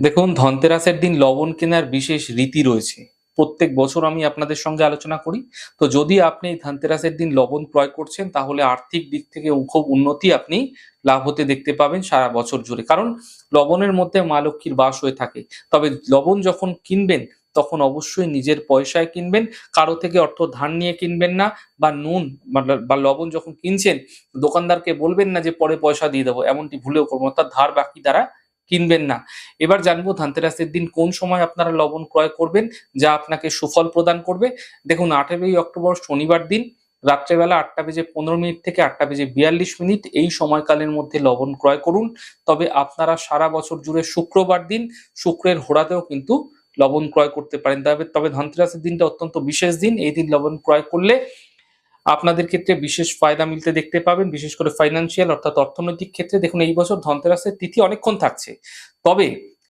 দেখুন, ধনতেরাসের দিন লবণ কেনার বিশেষ রীতি রয়েছে। প্রত্যেক বছর আমি আপনাদের সঙ্গে আলোচনা করি। তো যদি আপনি ধনতেরাসের দিন লবণ ক্রয় করছেন, তাহলে আর্থিক দিক থেকে খুব উন্নতি আপনি লাভ হতে দেখতে পাবেন সারা বছর জুড়ে। কারণ লবণের মধ্যে মা লক্ষ্মীর বাস হয়ে থাকে। তবে লবণ যখন কিনবেন, তখন অবশ্যই নিজের পয়সায় কিনবেন। কারও থেকে অর্থ ধার নিয়ে কিনবেন না বা নুন বা লবণ যখন কিনছেন, দোকানদারকে বলবেন না যে পরে পয়সা দিয়ে দেবো, এমনটি ভুলেও করব অর্থাৎ ধার বাকি দ্বারা কিনবেন না। এবার জানব ধনতেরাসের দিন কোন সময় আপনারা লবণ ক্রয় করবেন, যা আপনাকে সুফল প্রদান করবে। দেখুন, আঠেরোই অক্টোবর শনিবার দিন, রাত্রেবেলা আটটা বেজে পনেরো মিনিট থেকে আটটা বেজে বিয়াল্লিশ মিনিট এই সময়কালের মধ্যে লবণ ক্রয় করুন। তবে আপনারা সারা বছর জুড়ে শুক্রবার দিন শুক্রের হোড়াতেও কিন্তু লবণ ক্রয় করতে পারেন। তবে তবে ধনতেরাসের দিনটা অত্যন্ত বিশেষ দিন। এই দিন লবণ ক্রয় করলে আপনাদের ক্ষেত্রে বিশেষ ফায়দা মিলতে দেখতে পাবেন, বিশেষ করে ফাইন্যান্সিয়াল অর্থাৎ অর্থনৈতিক ক্ষেত্রে। দেখুন, এই বছর ধনতেরাসের তিথি অনেকক্ষণ থাকছে। তবে